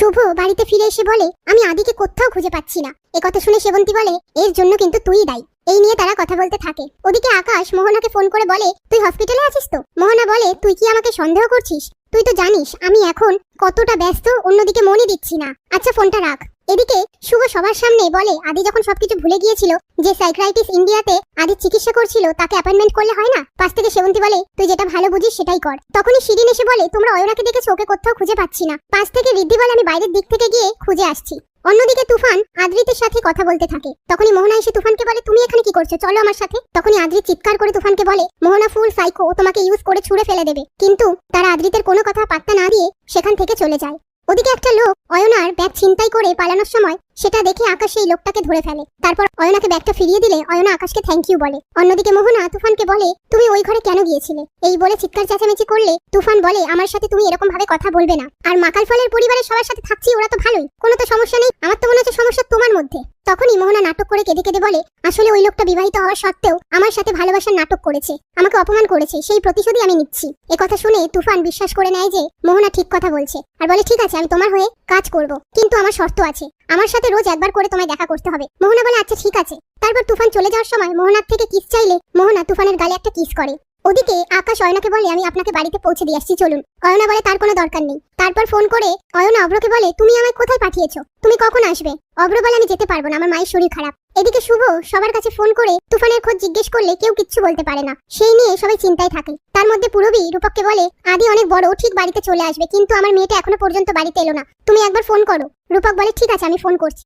শুভ বাড়িতে ফিরে এসে বলে, আমি আদিকে কোথাও খুঁজে পাচ্ছি না। কথা শুনে সেবন্তী বলে, এর জন্য কিন্তু তুই দায়ী। এই নিয়ে তারা কথা বলতে থাকে। ওদিকে আকাশ মোহনাকে ফোন করে বলে, তুই হসপিটালে আছিস তো? মোহনা বলে, তুই কি আমাকে সন্দেহ করছিস? তুই তো জানিস, আমি এখন কতটা ব্যস্ত, অন্যদিকে মনে দিচ্ছি না। আচ্ছা ফোনটা রাখ। এদিকে শুভ সবার সামনে বলে, আদি যখন সবকিছু ভুলে গিয়েছিল যে সাইক্রাইটিস ইন্ডিয়াতে আদি চিকিৎসা করছিল, তাকে অ্যাপয়েন্টমেন্ট করলে হয় না? পাশ থেকে সেবন্তী বলে, তুই যেটা ভালো বুঝিস সেটাই কর। তখনই শিরিন এসে বলে, তোমরা অয়নাকে দেখেছ, ওকে কোথাও খুঁজে পাচ্ছি না। পাশ থেকে রিদ্ধি বলে, আমি বাইরের দিক থেকে গিয়ে খুঁজে আসছি। অন্যদিকে তুফান আদ্রিতের সাথে কথা বলতে থাকে। তখনই মোহনা এসে তুফানকে বলে, তুমি এখানে কি করছ? চলো আমার সাথে। তখনই আদ্রিত চিৎকার করে তুফানকে বলে, মোহনা ফুল, সাইকো তোমাকে ইউজ করে ছুঁড়ে ফেলে দেবে। কিন্তু তারা আদ্রিতের কোনো কথা পাত্তা না দিয়ে সেখান থেকে চলে যায়। ওদিকে একটা লোক অয়নার ব্যাগ ছিনতাই করে পালানোর সময় সেটা দেখে আকাশ সেই লোকটাকে ধরে ফেলে। তারপর অয়নাকে ব্যাগটা ফিরিয়ে দিলে অয়না আকাশকে থ্যাংক ইউ বলে। অন্যদিকে মোহনা তুফানকে বলে, তুমি ওই ঘরে কেন গিয়েছিলে? এই বলে চিৎকার চেঁচামেচি করলে তুফান বলে, আমার সাথে তুমি এরকম ভাবে কথা বলবে না। আর মাকাল ফলের পরিবারের সবার সাথে থাকছি, ওরা তো ভালোই। কোনো তো সমস্যা নেই। আমার তো মনে হচ্ছে সমস্যা তোমার মধ্যে। তখনই মোহনা নাটক করে কেঁদে কেঁদে বলে, আসলে ওই লোকটা বিবাহিত হওয়া সত্ত্বেও আমার সাথে ভালোবাসার নাটক করেছে, আমাকে অপমান করেছে, সেই প্রতিশোধই আমি নিচ্ছি। এ কথা শুনে তুফান বিশ্বাস করে নেয় যে মোহনা ঠিক কথা বলছে আর বলে, ঠিক আছে, আমি তোমার হয়ে কাজ করব, কিন্তু আমার শর্ত আছে। আমার সাথে রোজ একবার করে তোমায় দেখা করতে হবে। মোহনা বলে আচ্ছা ঠিক আছে। তারপর তুফান চলে যাওয়ার সময় মোহনার থেকে কিস চাইলে মোহনা তুফানের গালে একটা কিস করে। ওদিকে আকাশ অয়নাকে বলে, আমি আপনাকে বাড়িতে পৌঁছে দিয়ে আসছি, চলুন। অয়না বলে, তার কোনো দরকার নেই। তারপর ফোন করে অয়না অব্রকে বলে, তুমি আমায় কোথায় পাঠিয়েছো? তুমি কখন আসবে? অব্র বলে, আমি যেতে পারব না, আমার মায়ের শরীর খারাপ। এদিকে শুভ সবার কাছে ফোন করে তুফানের খোঁজ জিজ্ঞেস করলে কেউ কিচ্ছু বলতে পারে না। সেই নিয়ে সবাই চিন্তায় থাকে। তার মধ্যে পুরবী রূপককে বলে, আদি অনেক বড় ঠিক বাড়িতে চলে আসবে, কিন্তু আমার মেয়েটা এখনও পর্যন্ত বাড়িতে এলো না। তুমি একবার ফোন করো। রূপক বলে, ঠিক আছে, আমি ফোন করছি।